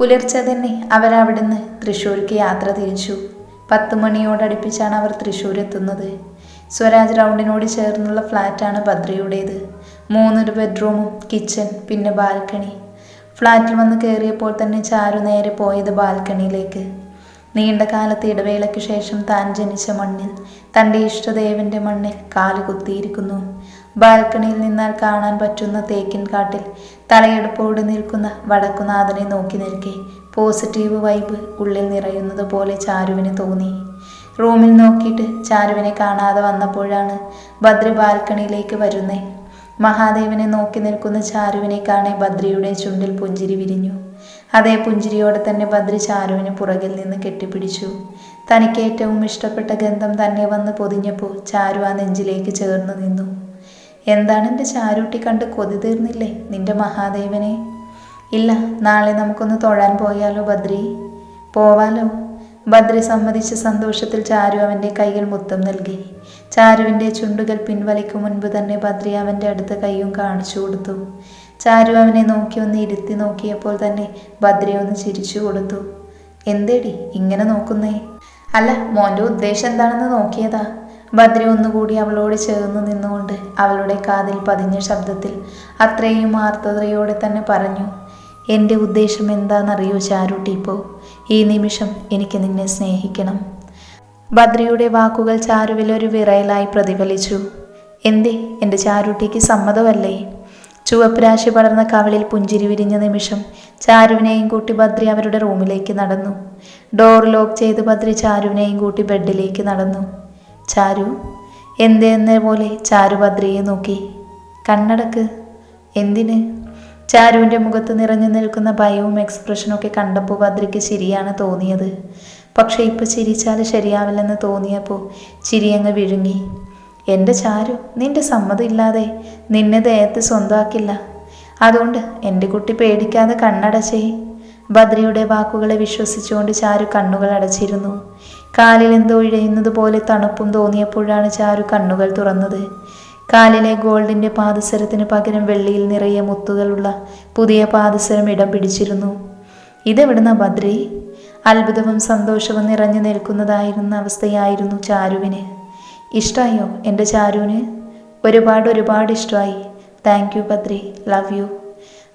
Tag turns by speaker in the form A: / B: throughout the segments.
A: പുലർച്ചെ തന്നെ അവരവിടുന്ന് തൃശ്ശൂർക്ക് യാത്ര തിരിച്ചു. പത്ത് മണിയോടടുപ്പിച്ചാണ് അവർ തൃശ്ശൂർ എത്തുന്നത്. സ്വരാജ് റൗണ്ടിനോട് ചേർന്നുള്ള ഫ്ലാറ്റാണ് ബദ്രയുടേത് മൂന്നൊരു ബെഡ്റൂമും കിച്ചൺ പിന്നെ ബാൽക്കണി. ഫ്ലാറ്റിൽ വന്ന് കയറിയപ്പോൾ തന്നെ ചാരു നേരെ പോയത് ബാൽക്കണിയിലേക്ക്. നീണ്ട കാലത്തെ ഇടവേളയ്ക്ക് ശേഷം താൻ ജനിച്ച മണ്ണിൽ തന്റെ ഇഷ്ടദേവന്റെ മണ്ണിൽ കാൽ കുത്തിയിരിക്കുന്നു. ബാൽക്കണിയിൽ നിന്നാൽ കാണാൻ പറ്റുന്ന തേക്കിൻ കാട്ടിൽ തലയെടുപ്പോട് നിൽക്കുന്ന വടക്കുനാഥനെ നോക്കി നിൽക്കെ. പോസിറ്റീവ് വൈബ് ഉള്ളിൽ നിറയുന്നത് പോലെ ചാരുവിന് തോന്നി. റൂമിൽ നോക്കിയിട്ട് ചാരുവിനെ കാണാതെ വന്നപ്പോഴാണ് ബദ്രി ബാൽക്കണിയിലേക്ക് വരുന്നേ. മഹാദേവനെ നോക്കി നിൽക്കുന്ന ചാരുവിനെ കാണെ ബദ്രിയുടെ ചുണ്ടിൽ പുഞ്ചിരി വിരിഞ്ഞു. അതേ പുഞ്ചിരിയോടെ തന്നെ ബദ്രി ചാരുവിന് പുറകിൽ നിന്ന് കെട്ടിപ്പിടിച്ചു. തനിക്ക് ഏറ്റവും ഇഷ്ടപ്പെട്ട ഗന്ധം തന്നെ വന്ന് പൊതിഞ്ഞപ്പോൾ ചാരു ആ നെഞ്ചിലേക്ക് ചേർന്ന് നിന്നു. എന്താണ് എന്റെ ചാരൂട്ടി കണ്ട് കൊതി തീർന്നില്ലേ നിന്റെ മഹാദേവനെ? ഇല്ല നാളെ നമുക്കൊന്ന് തൊഴാൻ പോയാലോ ബദ്രി പോവാലോ? ബദ്രി സമ്മതിച്ച സന്തോഷത്തിൽ ചാരു അവന്റെ കൈകൾ മുത്തം നൽകി. ചാരുവിന്റെ ചുണ്ടുകൾ പിൻവലിക്കു മുൻപ് തന്നെ ബദ്രി അവന്റെ അടുത്ത കൈയും കാണിച്ചു കൊടുത്തു. ചാരു അവനെ നോക്കി ഒന്ന് ഇരുത്തി നോക്കിയപ്പോൾ തന്നെ ബദ്രി ഒന്ന് ചിരിച്ചു കൊടുത്തു. എന്തേടി ഇങ്ങനെ നോക്കുന്നേ? അല്ല മോന്റെ ഉദ്ദേശം എന്താണെന്ന് നോക്കിയതാ. ബദ്രി ഒന്നുകൂടി അവളോട് ചേർന്ന് നിന്നുകൊണ്ട് അവളുടെ കാതിൽ പതിഞ്ഞ ശബ്ദത്തിൽ അത്രയും ആർദ്രതയോടെ തന്നെ പറഞ്ഞു എന്റെ ഉദ്ദേശം എന്താണെന്നറിയോ ചാരുട്ടി ഇപ്പോൾ ഈ നിമിഷം എനിക്ക് നിന്നെ സ്നേഹിക്കണം. ബദ്രിയുടെ വാക്കുകൾ ചാരുവിൽ ഒരു വിറയലായി പ്രതിഫലിച്ചു. എന്തേ എന്റെ ചാരുട്ടിക്ക് സമ്മതമല്ലേ? ചുവപ്പ് രാശി പടർന്ന കവളിൽ പുഞ്ചിരി വിരിഞ്ഞ നിമിഷം ചാരുവിനെയും കൂട്ടി ബദ്രി അവരുടെ റൂമിലേക്ക് നടന്നു. ഡോർ ലോക്ക് ചെയ്ത് ബദ്രി ചാരുവിനെയും കൂട്ടി ബെഡിലേക്ക് നടന്നു. ചാരു. എന്തെന്ന പോലെ ചാരു ഭദ്രയെ നോക്കി. കണ്ണടക്ക്. എന്തിന്? ചാരുവിന്റെ മുഖത്ത് നിറഞ്ഞു നിൽക്കുന്ന ഭയവും എക്സ്പ്രഷനും ഒക്കെ കണ്ടപ്പോൾ ഭദ്രയ്ക്ക് ശരിയാണ് തോന്നിയത്. പക്ഷേ ഇപ്പം ചിരിച്ചാൽ ശരിയാവില്ലെന്ന് തോന്നിയപ്പോൾ ചിരിയങ്ങ് വിഴുങ്ങി. എന്റെ ചാരു നിന്റെ സമ്മതം ഇല്ലാതെ നിന്നെ ദേഹത്ത് സ്വന്തമാക്കില്ല അതുകൊണ്ട് എന്റെ കുട്ടി പേടിക്കാതെ കണ്ണടച്ചേ. ബദ്രിയുടെ വാക്കുകളെ വിശ്വസിച്ചുകൊണ്ട് ചാരു കണ്ണുകൾ അടച്ചിരുന്നു. കാലിൽ എന്തോ ഇഴയുന്നത് പോലെ തണുപ്പും തോന്നിയപ്പോഴാണ് ചാരു കണ്ണുകൾ തുറന്നത്. കാലിലെ ഗോൾഡിന്റെ പാദസരത്തിന് പകരം വെള്ളിയിൽ നിറയെ മുത്തുകളുള്ള പുതിയ പാദസരം ഇടം പിടിച്ചിരുന്നു. ഇതെവിടുന്ന ബദ്രി അത്ഭുതവും സന്തോഷവും നിറഞ്ഞു നിൽക്കുന്നതായിരുന്ന അവസ്ഥയായിരുന്നു ചാരുവിന്. ഇഷ്ടായോ എന്റെ ചാരുവിന്? ഒരുപാട് ഒരുപാട് ഇഷ്ടമായി. Thank you Badri love you.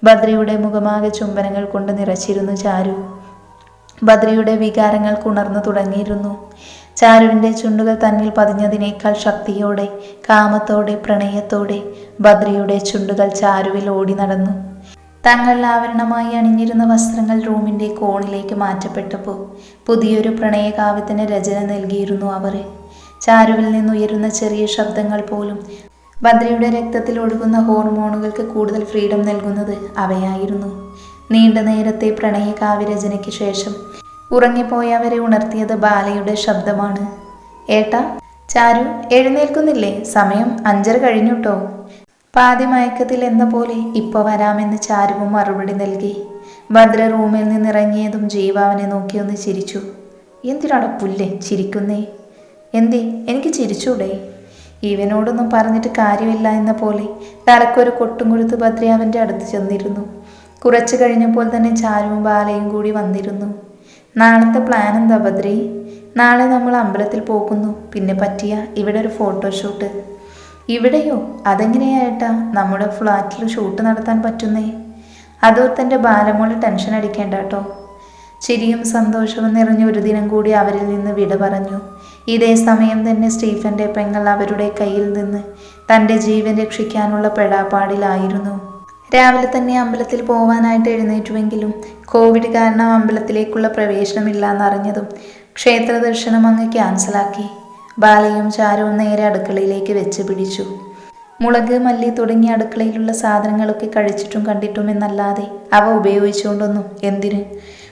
A: ബദ്രിയുടെ മുഖമാകെ ചുംബനങ്ങൾ കൊണ്ട് നിറച്ചിരുന്നു ചാരു. ബദ്രിയുടെ വികാരങ്ങൾ കുണർന്നു തുടങ്ങിയിരുന്നു. ചാരുവിന്റെ ചുണ്ടുകൾ തന്നിൽ പതിഞ്ഞതിനേക്കാൾ ശക്തിയോടെ കാമത്തോടെ പ്രണയത്തോടെ ബദ്രിയുടെ ചുണ്ടുകൾ ചാരുവിൽ ഓടി നടന്നു. തങ്ങൾ ആവരണമായി അണിഞ്ഞിരുന്ന വസ്ത്രങ്ങൾ റൂമിന്റെ കോണിലേക്ക് മാറ്റപ്പെട്ടപ്പോൾ പുതിയൊരു പ്രണയകാവ്യത്തിന് രചന നൽകിയിരുന്നു അവർ ചാരുവിൽ നിന്നുയരുന്ന ചെറിയ ശബ്ദങ്ങൾ പോലും ബദ്രിയുടെ രക്തത്തിൽ ഒഴുകുന്ന ഹോർമോണുകൾക്ക് കൂടുതൽ ഫ്രീഡം നൽകുന്നത് അവയായിരുന്നു. നീണ്ട നേരത്തെ പ്രണയ കാവ്യരചനയ്ക്ക് ശേഷം ഉറങ്ങിപ്പോയവരെ ഉണർത്തിയത് ബാലയുടെ ശബ്ദമാണ്. ഏട്ടാ ചാരു എഴുന്നേൽക്കുന്നില്ലേ? സമയം അഞ്ചര കഴിഞ്ഞുട്ടോ? പാതി മയക്കത്തിൽ എന്ന പോലെ ഇപ്പോൾ വരാമെന്ന് ചാരുവും മറുപടി നൽകി. ഭദ്ര റൂമിൽ നിന്നിറങ്ങിയതും ജീവാവിനെ നോക്കിയൊന്ന് ചിരിച്ചു. എന്തിനാണ് പുല്ലേ? ചിരിക്കുന്നേ? എന്തേ? എനിക്ക് ചിരിച്ചൂടെ? ഇവനോടൊന്നും പറഞ്ഞിട്ട് കാര്യമില്ല എന്ന പോലെ തലക്കൊരു കൊട്ടും കൊടുത്ത് ഭദ്ര അവന്റെ അടുത്ത് ചെന്നിരുന്നു. കുറച്ചു കഴിഞ്ഞപ്പോൾ തന്നെ ചാരുവും ബാലയും കൂടി വന്നിരുന്നു. നാളത്തെ പ്ലാൻ എന്താ ബദ്രി നാളെ നമ്മൾ അമ്പലത്തിൽ പോകുന്നു. പിന്നെ പറ്റിയ ഇവിടെ ഒരു ഫോട്ടോഷൂട്ട് ഇവിടെയോ? അതെങ്ങനെയായിട്ടാ നമ്മുടെ ഫ്ലാറ്റിൽ ഷൂട്ട് നടത്താൻ പറ്റുന്നേ? അതോർത്തന്റെ ബാലമോൾ ടെൻഷൻ അടിക്കേണ്ട കേട്ടോ? ചിരിയും സന്തോഷവും നിറഞ്ഞ ഒരു ദിനം കൂടി അവരിൽ നിന്ന് വിട പറഞ്ഞു. ഇതേ സമയം തന്നെ സ്റ്റീഫന്റെ പെങ്ങൾ അവരുടെ കയ്യിൽ നിന്ന് തന്റെ ജീവൻ രക്ഷിക്കാനുള്ള പെടാപ്പാടിലായിരുന്നു. രാവിലെ തന്നെ അമ്പലത്തിൽ പോവാനായിട്ട് എഴുന്നേറ്റുവെങ്കിലും കോവിഡ് കാരണം അമ്പലത്തിലേക്കുള്ള പ്രവേശനമില്ലാന്നറിഞ്ഞതും ക്ഷേത്ര ദർശനം അങ്ങ് ക്യാൻസലാക്കി. ബാലയും ചാരവും നേരെ അടുക്കളയിലേക്ക് വെച്ച് പിടിച്ചു. മുളക് മല്ലി തുടങ്ങിയ അടുക്കളയിലുള്ള സാധനങ്ങളൊക്കെ കഴിച്ചിട്ടും കണ്ടിട്ടും എന്നല്ലാതെ അവ ഉപയോഗിച്ചുകൊണ്ടൊന്നും എന്തിന്?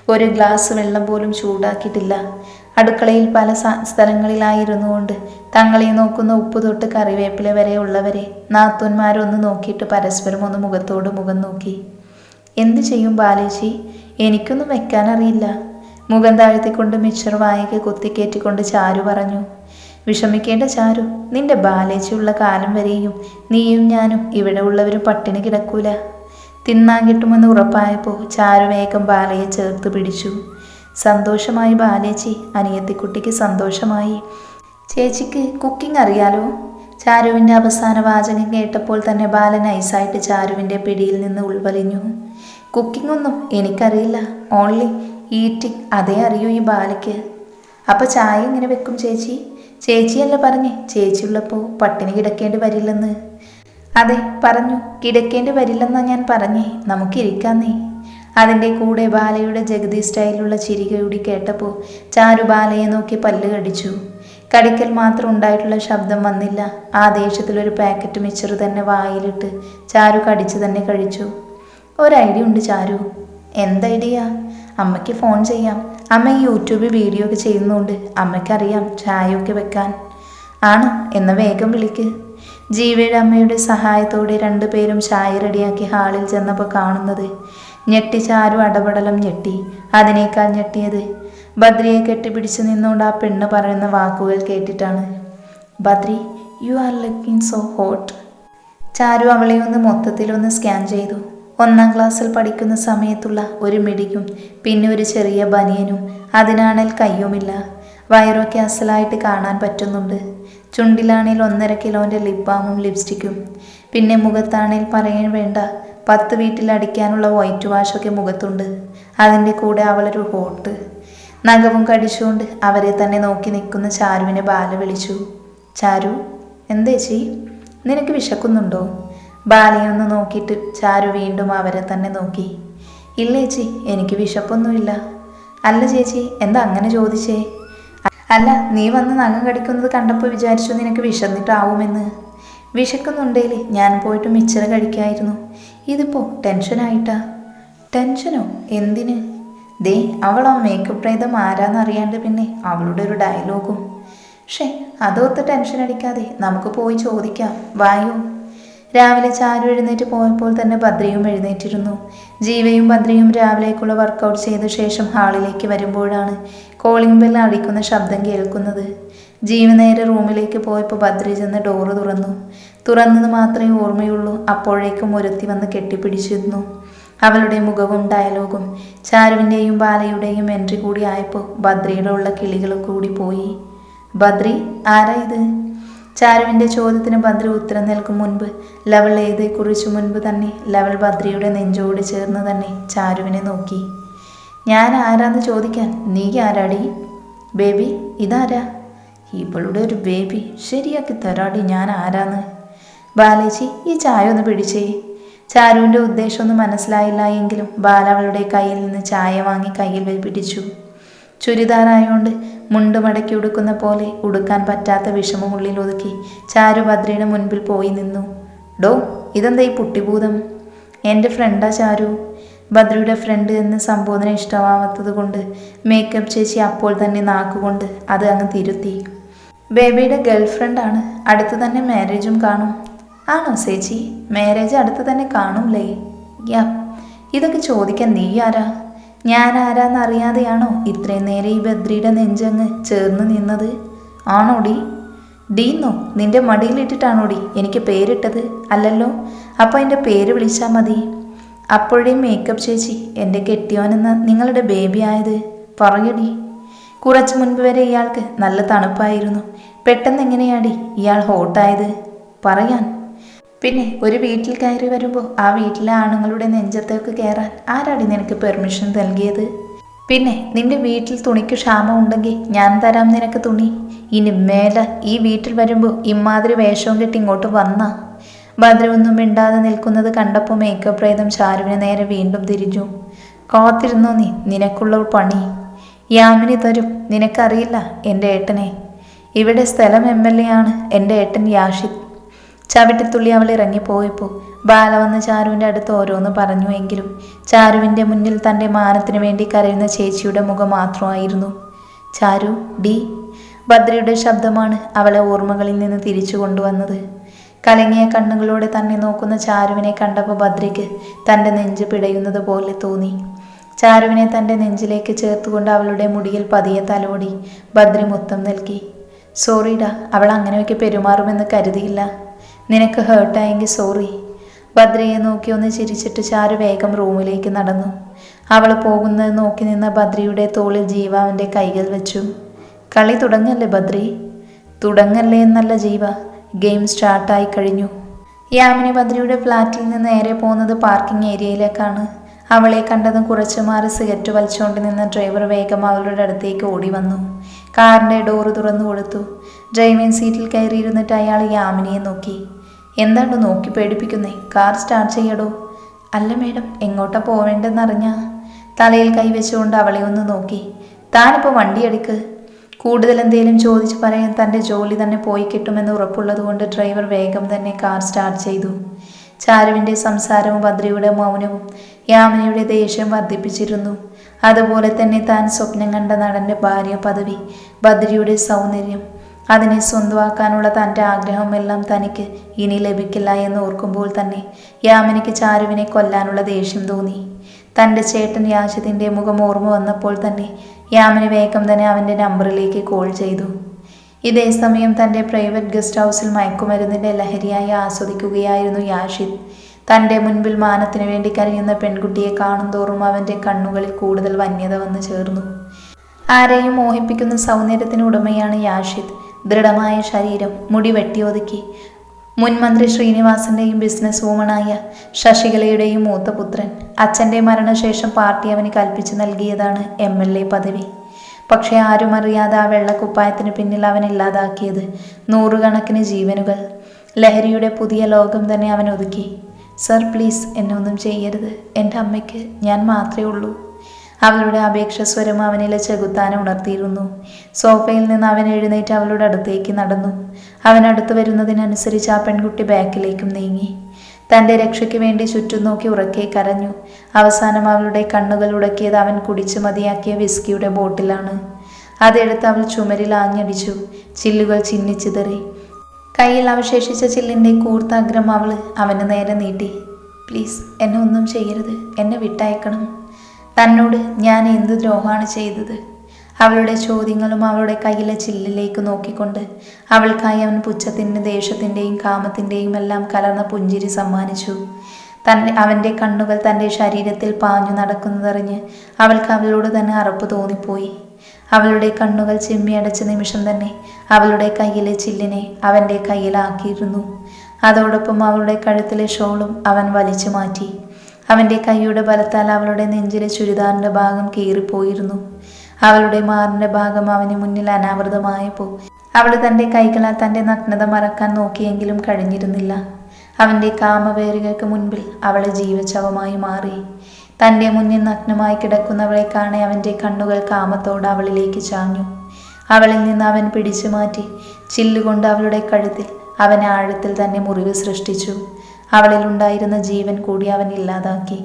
A: ഒരു ഗ്ലാസ് വെള്ളം പോലും ചൂടാക്കിയിട്ടില്ല. അടുക്കളയിൽ പല സ്ഥലങ്ങളിലായിരുന്നു കൊണ്ട് തങ്ങളെ നോക്കുന്ന ഉപ്പ് തൊട്ട് കറിവേപ്പില വരെ ഉള്ളവരെ നാത്തൂന്മാരൊന്ന് നോക്കിയിട്ട് പരസ്പരം ഒന്ന് മുഖത്തോട് മുഖം നോക്കി. എന്തു ചെയ്യും ബാലേജി എനിക്കൊന്നും വെക്കാനറിയില്ല മുഖം താഴ്ത്തിക്കൊണ്ട് മിച്ചർ വായക്ക് കുത്തിക്കേറ്റിക്കൊണ്ട് ചാരു പറഞ്ഞു. വിഷമിക്കേണ്ട ചാരു നിന്റെ ബാലേജിയുള്ള കാലം വരെയും നീയും ഞാനും ഇവിടെ ഉള്ളവരും പട്ടിണി കിടക്കൂല. തിന്നാൻ കിട്ടുമെന്ന് ഉറപ്പായപ്പോൾ ചാരു വേഗം ബാലയെ ചേർത്ത് പിടിച്ചു. സന്തോഷമായി ബാലേച്ചി അനിയത്തിക്കുട്ടിക്ക് സന്തോഷമായി. ചേച്ചിക്ക് കുക്കിംഗ് അറിയാലോ? ചാരുവിന്റെ അവസാന വാചകം കേട്ടപ്പോൾ തന്നെ ബാലൻ ഐസായിട്ട് ചാരുവിന്റെ പിടിയിൽ നിന്ന് ഉൾവലിഞ്ഞു. കുക്കിംഗ് ഒന്നും എനിക്കറിയില്ല. ഓൺലി ഈറ്റിംഗ് അതേ അറിയൂ ഈ ബാലയ്ക്ക്. അപ്പോൾ ചായ ഇങ്ങനെ വെക്കും ചേച്ചി? ചേച്ചിയല്ല പറഞ്ഞേ ചേച്ചിയുള്ളപ്പോൾ പട്ടിണി കിടക്കേണ്ടി വരില്ലെന്ന്. അതെ പറഞ്ഞു. കിടക്കേണ്ടി വരില്ലെന്നാണ് ഞാൻ പറഞ്ഞേ. നമുക്കിരിക്കാന്നേ അതിന്റെ കൂടെ ബാലയുടെ ജഗതി സ്റ്റൈലുള്ള ചിരികയുടി കേട്ടപ്പോൾ ചാരു ബാലയെ നോക്കി പല്ല് കടിച്ചു. കടിക്കൽ മാത്രം ഉണ്ടായിട്ടുള്ള ശബ്ദം വന്നില്ല. ആ ദേഷ്യത്തിലൊരു പാക്കറ്റ് മിച്ചർ തന്നെ വായിലിട്ട് ചാരു കടിച്ചു തന്നെ കഴിച്ചു. ഒരു ഐഡിയ ഉണ്ട് ചാരു. എന്ത് ഐഡിയ? അമ്മയ്ക്ക് ഫോൺ ചെയ്യാം. അമ്മ യൂട്യൂബിൽ വീഡിയോ ഒക്കെ ചെയ്യുന്നുണ്ട്. അമ്മയ്ക്കറിയാം ചായയൊക്കെ വെക്കാൻ. ആണ്? എന്ന വേഗം വിളിക്ക്. ജീവയുടെ അമ്മയുടെ സഹായത്തോടെ രണ്ടുപേരും ചായ റെഡിയാക്കി ഹാളിൽ ചെന്നപ്പോൾ കാണുന്നത് ഞെട്ടി ചാരു അടപടലം ഞെട്ടി. അതിനേക്കാൾ ഞെട്ടിയത്? ബദ്രിയെ കെട്ടിപ്പിടിച്ച് നിന്നുകൊണ്ട് ആ പെണ്ണ് പറയുന്ന വാക്കുകൾ കേട്ടിട്ടാണ്. Badri you are looking so hot Charu അവളെ ഒന്ന് മൊത്തത്തിലൊന്ന് സ്കാൻ ചെയ്തു. ഒന്നാം ക്ലാസ്സിൽ പഠിക്കുന്ന സമയത്തുള്ള ഒരു മിടിയും പിന്നെ ഒരു ചെറിയ ബനിയനും അതിനാണേൽ കയ്യുമില്ല. വയറൊക്കെ അസലായിട്ട് കാണാൻ പറ്റുന്നുണ്ട്. ചുണ്ടിലാണേൽ ഒന്നര കിലോന്റെ ലിപ് ബാമും ലിപ്സ്റ്റിക്കും പിന്നെ മുഖത്താണേൽ പറയാൻ വേണ്ട പത്ത് വീട്ടിൽ അടിക്കാനുള്ള വൈറ്റ് വാഷൊക്കെ മുഖത്തുണ്ട്. അതിന്റെ കൂടെ അവളൊരു ഹോട്ട് നഖവും കടിച്ചുകൊണ്ട് അവരെ തന്നെ നോക്കി നിൽക്കുന്ന ചാരുവിനെ ബാല വിളിച്ചു. ചാരു എന്തേച്ചി നിനക്ക് വിശക്കുന്നുണ്ടോ? ബാലയൊന്ന് നോക്കിയിട്ട് ചാരു വീണ്ടും അവരെ തന്നെ നോക്കി. ഇല്ലേച്ചി എനിക്ക് വിശപ്പൊന്നുമില്ല. അല്ല ചേച്ചി എന്താ അങ്ങനെ ചോദിച്ചേ? അല്ല നീ വന്ന് നഖം കടിക്കുന്നത് കണ്ടപ്പോൾ വിചാരിച്ചു നിനക്ക് വിശന്നിട്ടാവുമെന്ന്. വിശക്കുന്നുണ്ടേലേ. ഞാൻ പോയിട്ട് മിച്ചറ് കഴിക്കായിരുന്നു. ഇതിപ്പോ ടെൻഷനായിട്ടാ ടെൻഷനോ എന്തിന്? ദേ അവൾ ആ മേക്കപ്പ് പ്രേതം ആരാന്നറിയാണ്ട് പിന്നെ അവളുടെ ഒരു ഡയലോഗും പക്ഷേ അതോർത്ത് ടെൻഷൻ അടിക്കാതെ നമുക്ക് പോയി ചോദിക്കാം. വായോ? രാവിലെ ചാരു എഴുന്നേറ്റ് പോയപ്പോൾ തന്നെ ഭദ്രയും എഴുന്നേറ്റിരുന്നു. ജീവയും ഭദ്രയും രാവിലേക്കുള്ള വർക്കൗട്ട് ചെയ്ത ശേഷം ഹാളിലേക്ക് വരുമ്പോഴാണ് കോളിംഗ് ബെൽ അടിക്കുന്ന ശബ്ദം കേൾക്കുന്നത്. ജീവ നേരെ റൂമിലേക്ക് പോയപ്പോൾ ബദ്രി ചെന്ന് ഡോറ് തുറന്നു. തുറന്നത് മാത്രമേ ഓർമ്മയുള്ളൂ. അപ്പോഴേക്കും ഒരുത്തി വന്ന് കെട്ടിപ്പിടിച്ചിരുന്നു. അവളുടെ മുഖവും ഡയലോഗും ചാരുവിന്റെയും ബാലയുടെയും എൻട്രി കൂടി ആയപ്പോൾ ഭദ്രയുടെ ഉള്ള കിളികൾ കൂടി പോയി. ബദ്രി ആരാ ഇത്? ചാരുവിന്റെ ചോദ്യത്തിന് ബദ്രി ഉത്തരം നൽകും മുൻപ് ലവൾ ഏതേക്കുറിച്ച് മുൻപ് തന്നെ ലവൾ ബദ്രിയുടെ നെഞ്ചോട് ചേർന്ന് തന്നെ ചാരുവിനെ നോക്കി. ഞാൻ ആരാന്ന് ചോദിക്കാൻ? നീ ആരാടി? ബേബി ഇതാരാ? ഇവളുടെ ഒരു ബേബി ശരിയാക്കി തരാടി ഞാൻ ആരാന്ന്? ബാലേജി ഈ ചായ ഒന്ന് പിടിച്ചേ. ചാരുവിന്റെ ഉദ്ദേശമൊന്നും മനസ്സിലായില്ല എങ്കിലും ബാല അവളുടെ കയ്യിൽ നിന്ന് ചായ വാങ്ങി കയ്യിൽ പിടിച്ചു. ചുരിദാറായോണ്ട് മുണ്ട് മടക്കി ഉടുക്കുന്ന പോലെ ഉടുക്കാൻ പറ്റാത്ത വിഷമം ഉള്ളിൽ ഒതുക്കി ചാരു ഭദ്രയുടെ മുൻപിൽ പോയി നിന്നു. ഡോ ഇതെന്താ ഈ പുട്ടിഭൂതം? എന്റെ ഫ്രണ്ടാ ചാരു. ഭദ്രയുടെ ഫ്രണ്ട് എന്ന് സംബോധന ഇഷ്ടമാവാത്തത് കൊണ്ട് മേക്കപ്പ് ചേച്ചി അപ്പോൾ തന്നെ നാക്കുകൊണ്ട് അത് അങ്ങ് തിരുത്തി. ബേബിയുടെ ഗേൾ ഫ്രണ്ടാണ് അടുത്ത് തന്നെ മാരേജും കാണും. ആണോ സേച്ചി മാരേജ് അടുത്ത് തന്നെ കാണുംലേ? യാ ഇതൊക്കെ ചോദിക്കാൻ നീ ആരാ? ഞാൻ ആരാന്ന് അറിയാതെയാണോ ഇത്രയും നേരം ഈ ബദ്രിയുടെ നെഞ്ചങ്ങ് ചേർന്ന് നിന്നത്? ആണോടി? ഡീന്നോ നിന്റെ മടിയിലിട്ടിട്ടാണോടി എനിക്ക് പേരിട്ടത്? അല്ലല്ലോ അപ്പോൾ എന്റെ പേര് വിളിച്ചാൽ മതി. അപ്പോഴേ മേക്കപ്പ് ചേച്ചി എന്റെ കെട്ടിയോനെന്ന നിങ്ങളുടെ ബേബി ആയത്. പറയടി. കുറച്ച് മുൻപ് വരെ ഇയാൾക്ക് നല്ല തണുപ്പായിരുന്നു. പെട്ടെന്ന് എങ്ങനെയാടി ഇയാൾ ഹോട്ടായത്? പറയാൻ. പിന്നെ ഒരു വീട്ടിൽ കയറി വരുമ്പോൾ ആ വീട്ടിലെ ആണുങ്ങളുടെ നെഞ്ചത്തേക്ക് കയറാൻ ആരാടി നിനക്ക് പെർമിഷൻ നൽകിയത്? പിന്നെ നിന്റെ വീട്ടിൽ തുണിക്ക് ക്ഷാമം ഉണ്ടെങ്കിൽ ഞാൻ തരാം നിനക്ക് തുണി. ഇനി മേലെ ഈ വീട്ടിൽ വരുമ്പോൾ ഇമ്മാതിരി വേഷവും കെട്ടി ഇങ്ങോട്ട് വന്ന. ഭദ്രമൊന്നും മിണ്ടാതെ നിൽക്കുന്നത് കണ്ടപ്പോൾ മേക്കപ്പ് പ്രേതം ചാരുവിനെ നേരെ വീണ്ടും തിരിഞ്ഞു. കാത്തിരുന്നോ നീ? നിനക്കുള്ള പണി. യാമിനി തരും. നിനക്കറിയില്ല എന്റെ ഏട്ടനെ. ഇവിടെ സ്ഥലം എം എൽ എ ആണ് എന്റെ ഏട്ടൻ യാഷിദ്. ചവിട്ടിത്തുള്ളി അവൾ ഇറങ്ങിപ്പോയപ്പോൾ ബാല വന്ന് ചാരുവിന്റെ അടുത്ത് ഓരോന്ന് പറഞ്ഞു എങ്കിലും ചാരുവിന്റെ മുന്നിൽ തന്റെ മാനത്തിനു വേണ്ടി കരയുന്ന ചേച്ചിയുടെ മുഖം മാത്രമായിരുന്നു. ചാരു ഡി ഭദ്രയുടെ ശബ്ദമാണ് അവളെ ഓർമ്മകളിൽ നിന്ന് തിരിച്ചു കൊണ്ടുവന്നത്. കലങ്ങിയ കണ്ണുകളോടെ തന്നെ നോക്കുന്ന ചാരുവിനെ കണ്ടപ്പോൾ ഭദ്രയ്ക്ക് തന്റെ നെഞ്ച് പിടയുന്നത് പോലെ തോന്നി. ചാരുവിനെ തന്റെ നെഞ്ചിലേക്ക് ചേർത്തുകൊണ്ട് അവളുടെ മുടിയിൽ പതിയെ തലോടി ഭദ്രി മുത്തം നൽകി സോറിടാ അവൾ അങ്ങനെയൊക്കെ പെരുമാറുമെന്ന് കരുതിയില്ല. നിനക്ക് ഹേർട്ടായെങ്കിൽ സോറി ഭദ്രയെ നോക്കി ഒന്ന് ചിരിച്ചിട്ട് ചാരു വേഗം റൂമിലേക്ക് നടന്നു. അവൾ പോകുന്നത് നോക്കി നിന്ന ബദ്രിയുടെ തോളിൽ ജീവാവിന്റെ കൈകൾ വെച്ചു. കളി തുടങ്ങല്ലേ ബദ്രി തുടങ്ങല്ലേ എന്നല്ല ജീവ. ഗെയിം സ്റ്റാർട്ടായി കഴിഞ്ഞു. യാമിനി ബദ്രിയുടെ ഫ്ലാറ്റിൽ നിന്ന് നേരെ പോകുന്നത് പാർക്കിംഗ് ഏരിയയിലേക്കാണ്. അവളെ കണ്ടതും കുറച്ചു മാറി സിഗരറ്റ് വലിച്ചുകൊണ്ട് നിന്ന ഡ്രൈവർ വേഗം അവളുടെ അടുത്തേക്ക് ഓടി വന്നു. കാറിന്റെ ഡോറ് തുറന്നു കൊടുത്തു. ഡ്രൈവിംഗ് സീറ്റിൽ കയറിയിരുന്നിട്ട് അയാൾ യാമിനിയെ നോക്കി. എന്താണ് നോക്കി പേടിപ്പിക്കുന്നേ? Car start ചെയ്യടോ. അല്ല മേഡം എങ്ങോട്ടാ പോവേണ്ടെന്നറിഞ്ഞ? തലയിൽ കൈവച്ചുകൊണ്ട് അവളെ ഒന്ന് നോക്കി. താനിപ്പോൾ വണ്ടി എടുക്ക്. കൂടുതൽ എന്തെങ്കിലും ചോദിച്ച് പറയാൻ തന്റെ ജോലി തന്നെ പോയി കിട്ടുമെന്ന് ഉറപ്പുള്ളതുകൊണ്ട് ഡ്രൈവർ വേഗം തന്നെ കാർ സ്റ്റാർട്ട് ചെയ്തു. ചാരുവിന്റെ സംസാരവും ബദ്രിയുടെ മൗനവും യാമിനിയുടെ ദേഷ്യം വർദ്ധിപ്പിച്ചിരുന്നു. അതുപോലെ തന്നെ താൻ സ്വപ്നം കണ്ട നടന്റെ ഭാര്യ പദവി ബദ്രിയുടെ സൗന്ദര്യം അതിനെ സ്വന്തമാക്കാനുള്ള തന്റെ ആഗ്രഹമെല്ലാം തനിക്ക് ഇനി ലഭിക്കില്ല എന്ന് ഓർക്കുമ്പോൾ തന്നെ യാമിനിക്ക് ചാരുവിനെ കൊല്ലാനുള്ള ദേഷ്യം തോന്നി. തന്റെ ചേട്ടൻ യാശത്തിന്റെ മുഖം ഓർമ്മ വന്നപ്പോൾ തന്നെ യാമിനി വേഗം തന്നെ അവന്റെ നമ്പറിലേക്ക് കോൾ ചെയ്തു. ഇതേ സമയം തന്റെ പ്രൈവറ്റ് ഗസ്റ്റ് ഹൗസിൽ മയക്കുമരുന്നിന്റെ ലഹരിയായി ആസ്വദിക്കുകയായിരുന്നു യാഷിദ്. തന്റെ മുൻപിൽ മാനത്തിനു വേണ്ടി കരയുന്ന പെൺകുട്ടിയെ കാണുന്തോറും അവന്റെ കണ്ണുകളിൽ കൂടുതൽ വന്യത വന്നു ചേർന്നു. ആരെയും മോഹിപ്പിക്കുന്ന സൗന്ദര്യത്തിന് ഉടമയാണ് യാഷിദ്. ദൃഢമായ ശരീരം മുടി വെട്ടിയൊതുക്കി മുൻമന്ത്രി ശ്രീനിവാസന്റെയും ബിസിനസ് വുമണായ ശശികലയുടെയും മൂത്തപുത്രൻ അച്ഛന്റെ മരണശേഷം പാർട്ടി അവന് കൽപ്പിച്ചു നൽകിയതാണ് എം എൽ എ പദവി. പക്ഷേ ആരും അറിയാതെ ആ വെള്ളക്കുപ്പായത്തിന് പിന്നിൽ അവൻ ഇല്ലാതാക്കിയത് നൂറുകണക്കിന് ജീവനുകൾ. ലഹരിയുടെ പുതിയ ലോകം തന്നെ അവൻ ഒതുക്കി. സർ പ്ലീസ് എന്നെ ഒന്നും ചെയ്യരുത്. എന്റെ അമ്മയ്ക്ക് ഞാൻ മാത്രമേ ഉള്ളൂ. അവളുടെ അപേക്ഷ സ്വരം അവനിലെ ചെകുത്താനെ ഉണർത്തിയിരുന്നു. സോഫയിൽ നിന്ന് അവൻ എഴുന്നേറ്റ് അവളുടെ അടുത്തേക്ക് നടന്നു. അവൻ അടുത്ത് വരുന്നതിനനുസരിച്ച് ആ പെൺകുട്ടി ബാക്കിലേക്കും നീങ്ങി. തന്റെ രക്ഷയ്ക്ക് വേണ്ടി ചുറ്റും നോക്കി ഉറക്കെ കരഞ്ഞു. അവസാനം അവളുടെ കണ്ണുകൾ ഉടക്കിയത് അവൻ കുടിച്ചു മതിയാക്കിയ വിസ്കിയുടെ ബോട്ടിലാണ്. അതെടുത്ത് അവൾ ചുമരിൽ ആഞ്ഞടിച്ചു. ചില്ലുകൾ ചിന്നിച്ചിതറി കയ്യിൽ അവശേഷിച്ച ചില്ലിന്റെ കൂർത്ത അഗ്രം അവൾ അവന് നേരെ നീട്ടി. പ്ലീസ് എന്നെ ഒന്നും ചെയ്യരുത്. എന്നെ വിട്ടയക്കണം. തന്നോട് ഞാൻ എന്ത് ദ്രോഹമാണ് ചെയ്തത്? അവളുടെ ചോദ്യങ്ങളും അവളുടെ കയ്യിലെ ചില്ലിലേക്ക് നോക്കിക്കൊണ്ട് അവൾക്കായി അവൻ പുച്ഛത്തിന്റെ ദേഷ്യത്തിന്റെയും കാമത്തിന്റെയും എല്ലാം കലർന്ന പുഞ്ചിരി സമ്മാനിച്ചു. തന്റെ അവന്റെ കണ്ണുകൾ തന്റെ ശരീരത്തിൽ പാഞ്ഞു നടക്കുന്നതറിഞ്ഞ് അവൾക്ക് അവളോട് തന്നെ അറപ്പ് തോന്നിപ്പോയി. അവളുടെ കണ്ണുകൾ ചെമ്മിയടച്ച നിമിഷം തന്നെ അവളുടെ കയ്യിലെ ചില്ലിനെ അവന്റെ കയ്യിലാക്കിയിരുന്നു. അതോടൊപ്പം അവളുടെ കഴുത്തിലെ ഷോളും അവൻ വലിച്ചു മാറ്റി. അവന്റെ കൈയുടെ ബലത്താൽ അവളുടെ നെഞ്ചിലെ ചുരിദാറിന്റെ ഭാഗം കീറിപ്പോയിരുന്നു. അവളുടെ മാറിന്റെ ഭാഗം അവന് മുന്നിൽ അനാവൃതമായപ്പോൾ അവൾ തന്റെ കൈകളാൽ തന്റെ നഗ്നത മറക്കാൻ നോക്കിയെങ്കിലും കഴിഞ്ഞിരുന്നില്ല. അവന്റെ കാമവേരുകൾക്ക് മുൻപിൽ അവളെ ജീവച്ചവമായി മാറി. തന്റെ മുന്നിൽ നഗ്നമായി കിടക്കുന്നവളെ കാണെ അവന്റെ കണ്ണുകൾ കാമത്തോട് അവളിലേക്ക് ചാഞ്ഞു. അവളിൽ നിന്ന് അവൻ പിടിച്ചു മാറ്റി. ചില്ലുകൊണ്ട് അവളുടെ കഴുത്തിൽ അവൻ ആഴത്തിൽ തന്നെ മുറിവ് സൃഷ്ടിച്ചു. അവളിൽ ഉണ്ടായിരുന്ന ജീവൻ കൂടി അവൻ ഇല്ലാതാക്കി.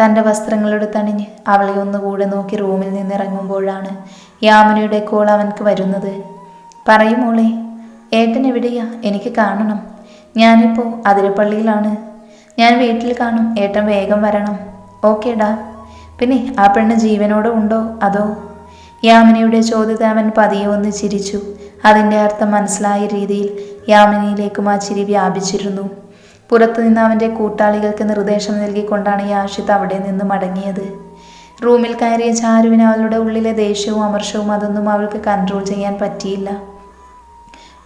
A: തന്റെ വസ്ത്രങ്ങളോട് തണിഞ്ഞ് അവളെ ഒന്നുകൂടെ നോക്കി റൂമിൽ നിന്നിറങ്ങുമ്പോഴാണ് യാമനയുടെ കോൾ അവൻക്ക് വരുന്നത്. പറയും മോളെ ഏട്ടൻ എവിടെയാ? എനിക്ക് കാണണം. ഞാനിപ്പോൾ അതിരപ്പള്ളിയിലാണ്. ഞാൻ വീട്ടിൽ കാണും. ഏട്ടൻ വേഗം വരണം. ഓക്കേടാ. പിന്നെ ആ പെണ്ണ് ജീവനോടെ ഉണ്ടോ? അതോ യാമിനിയുടെ ചോദ്യത്തെ അവൻ പതിയെ ഒന്ന് ചിരിച്ചു. അതിന്റെ അർത്ഥം മനസ്സിലായ രീതിയിൽ യാമിനിയിലേക്കും ആ ചിരി വ്യാപിച്ചിരുന്നു. പുറത്തുനിന്ന് അവന്റെ കൂട്ടാളികൾക്ക് നിർദ്ദേശം നൽകിക്കൊണ്ടാണ് യാഷിത് അവിടെ നിന്ന് മടങ്ങിയത്. റൂമിൽ കയറിയ ചാരുവിന് അവളുടെ ഉള്ളിലെ ദേഷ്യവും അമർഷവും അതൊന്നും അവൾക്ക് കൺട്രോൾ ചെയ്യാൻ പറ്റിയില്ല.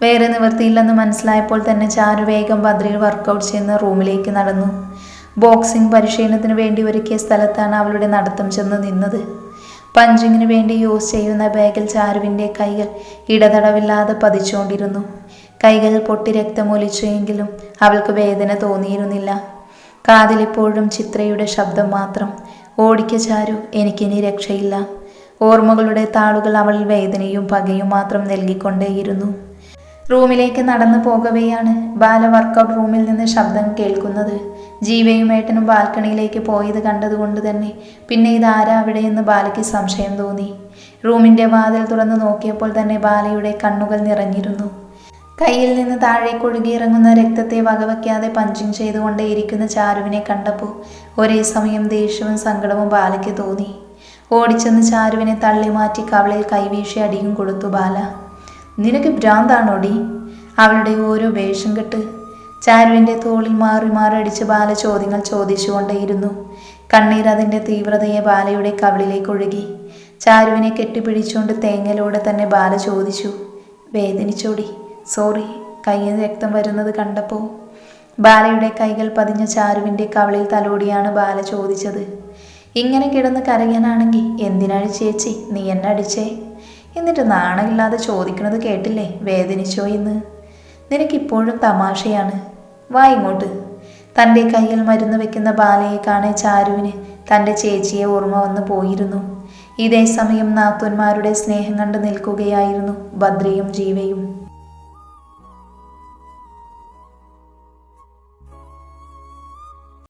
A: വേറെ നിവൃത്തിയില്ലെന്ന് മനസ്സിലായപ്പോൾ തന്നെ ചാരു വേഗം ബദ്രിയിൽ വർക്കൗട്ട് ചെയ്യുന്ന റൂമിലേക്ക് നടന്നു. ബോക്സിംഗ് പരിശീലനത്തിന് വേണ്ടി ഒരുക്കിയ സ്ഥലത്താണ് അവളുടെ നടത്തം ചെന്ന് നിന്നത്. പഞ്ചിങ്ങിന് വേണ്ടി യൂസ് ചെയ്യുന്ന ബാഗിൽ ചാരുവിന്റെ കൈകൾ ഇടതടവില്ലാതെ പതിച്ചുകൊണ്ടിരുന്നു. കൈകൾ പൊട്ടി രക്തമൊലിച്ചു എങ്കിലും അവൾക്ക് വേദന തോന്നിയിരുന്നില്ല. കാതിലിപ്പോഴും ചിത്രയുടെ ശബ്ദം മാത്രം ഓടിക്ക ചാരു എനിക്കിനി രക്ഷയില്ല ഓർമ്മകളുടെ താളുകൾ അവൾ വേദനയും പകയും മാത്രം നൽകിക്കൊണ്ടേയിരുന്നു. റൂമിലേക്ക് നടന്നു പോകവെയാണ് ബാല വർക്കൗട്ട് റൂമിൽ നിന്ന് ശബ്ദം കേൾക്കുന്നത്. ജീവയും ഏട്ടനും ബാൽക്കണിയിലേക്ക് പോയത് കണ്ടതുകൊണ്ട് തന്നെ പിന്നെ ഇതാരാ അവിടെയെന്ന് ബാലയ്ക്ക് സംശയം തോന്നി. റൂമിന്റെ വാതിൽ തുറന്നു നോക്കിയപ്പോൾ തന്നെ ബാലയുടെ കണ്ണുകൾ നിറഞ്ഞിരുന്നു. കയ്യിൽ നിന്ന് താഴേക്ക് ഒഴുകിയിറങ്ങുന്ന രക്തത്തെ വകവയ്ക്കാതെ പഞ്ചിങ് ചെയ്തുകൊണ്ടേയിരിക്കുന്ന ചാരുവിനെ കണ്ടപ്പോൾ ഒരേ സമയം ദേഷ്യവും സങ്കടവും ബാലയ്ക്ക് തോന്നി. ഓടിച്ചെന്ന് ചാരുവിനെ തള്ളി മാറ്റി കവളിൽ കൈവീശി അടിയും കൊടുത്തു ബാല. നിനക്ക് ഭ്രാന്താണോടി? അവളുടെ ഓരോ വേഷം കെട്ട് ചാരുവിന്റെ തോളിൽ മാറി മാറി അടിച്ച് ബാല ചോദ്യങ്ങൾ ചോദിച്ചുകൊണ്ടേയിരുന്നു. കണ്ണീർ അതിന്റെ തീവ്രതയെ ബാലയുടെ കവിളിലേക്ക് ഒഴുകി. ചാരുവിനെ കെട്ടിപ്പിടിച്ചുകൊണ്ട് തേങ്ങലോടെ തന്നെ ബാല ചോദിച്ചു വേദനിച്ചോടി സോറി കയ്യിൽ രക്തം വരുന്നത് കണ്ടപ്പോൾ ബാലയുടെ കൈകൾ പതിഞ്ഞ ചാരുവിന്റെ കവളിൽ തലോടിയാണ് ബാല ചോദിച്ചത്. ഇങ്ങനെ കിടന്ന് കരയാനാണെങ്കിൽ എന്തിനാണ് ചേച്ചി? നീ എന്നെ അടിച്ചേ? എന്നിട്ട് നാണമില്ലാതെ ചോദിക്കുന്നത് കേട്ടില്ലേ വേദനിച്ചോ എന്ന്? നിനക്കിപ്പോഴും തമാശയാണ്. വാ ഇങ്ങോട്ട്. തന്റെ കയ്യിൽ മരുന്ന് വെക്കുന്ന ബാലയെ കാണെ ചാരുവിന് തന്റെ ചേച്ചിയെ ഓർമ്മ വന്നു പോയിരുന്നു. ഇതേ സമയം നാത്തൂന്മാരുടെ സ്നേഹം കണ്ട് നിൽക്കുകയായിരുന്നു ഭദ്രയും ജീവയും.